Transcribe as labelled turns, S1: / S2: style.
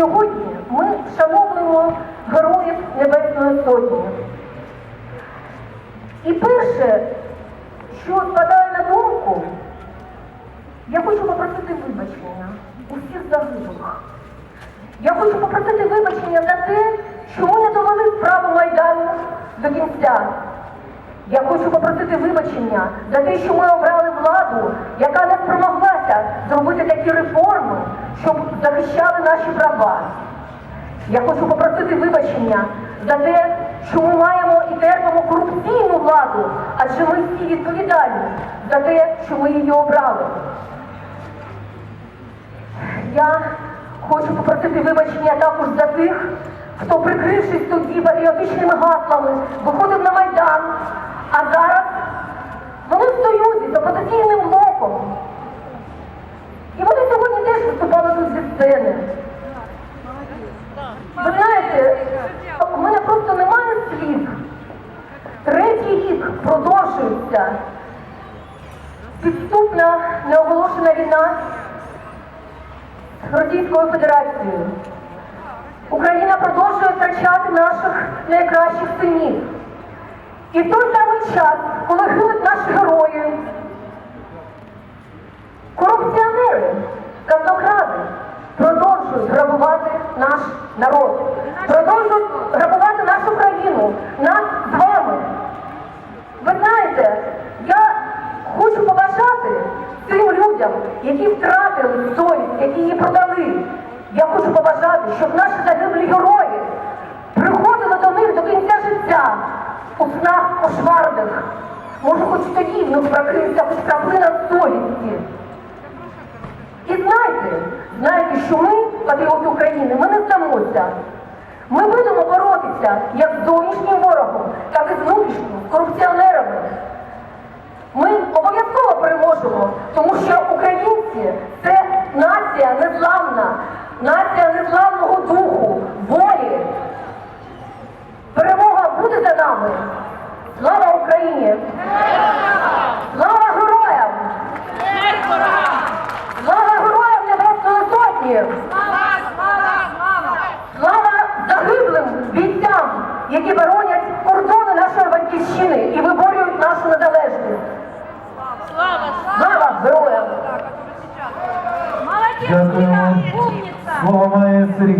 S1: Сьогодні ми вшановуємо героїв Небесної Сотні. І перше, що спадає на думку, я хочу попросити вибачення у всіх загиблих. Я хочу попросити вибачення за те, що ми не довели справу Майдану до кінця. Я хочу попросити вибачення за те, що ми обрали владу, яка не щоб захищали наші права. Я хочу попросити вибачення за те, що ми маємо і терпимо корупційну владу, адже ми всі відповідальні за те, що ми її обрали. Я хочу попросити вибачення також за тих, хто, прикрившись тоді патріотичними гаслами, виходив на Майдан, сцени. Ви знаєте, у мене просто немає слів. Третій рік продовжується підступна неоголошена війна з Російською Федерацією. Україна продовжує втрачати наших найкращих синів. І в той самий час, коли гинуть наші герої, корупціонери, казнокради продовжують грабувати наш народ, продовжують грабувати нашу країну, нас з вами. Ви знаєте, я хочу побажати цим людям, які втратили совість, які її продали. Я хочу побажати, щоб наші загиблі герої приходили до них до кінця життя у снах кошмарних. Може, хоч тоді в них прокрився хоч краплина совісті. І знаєте, знаєте, що ми, патріоти України, ми не здамося. Ми будемо боротися як з зовнішнім ворогом, так і з внутрішнім, корупціонерами. Ми обов'язково переможемо, тому що українці це нація незламна, нація незламного духу, волі. Перемога буде за нами. Слава Україні! Дякую. Слово має Сергій.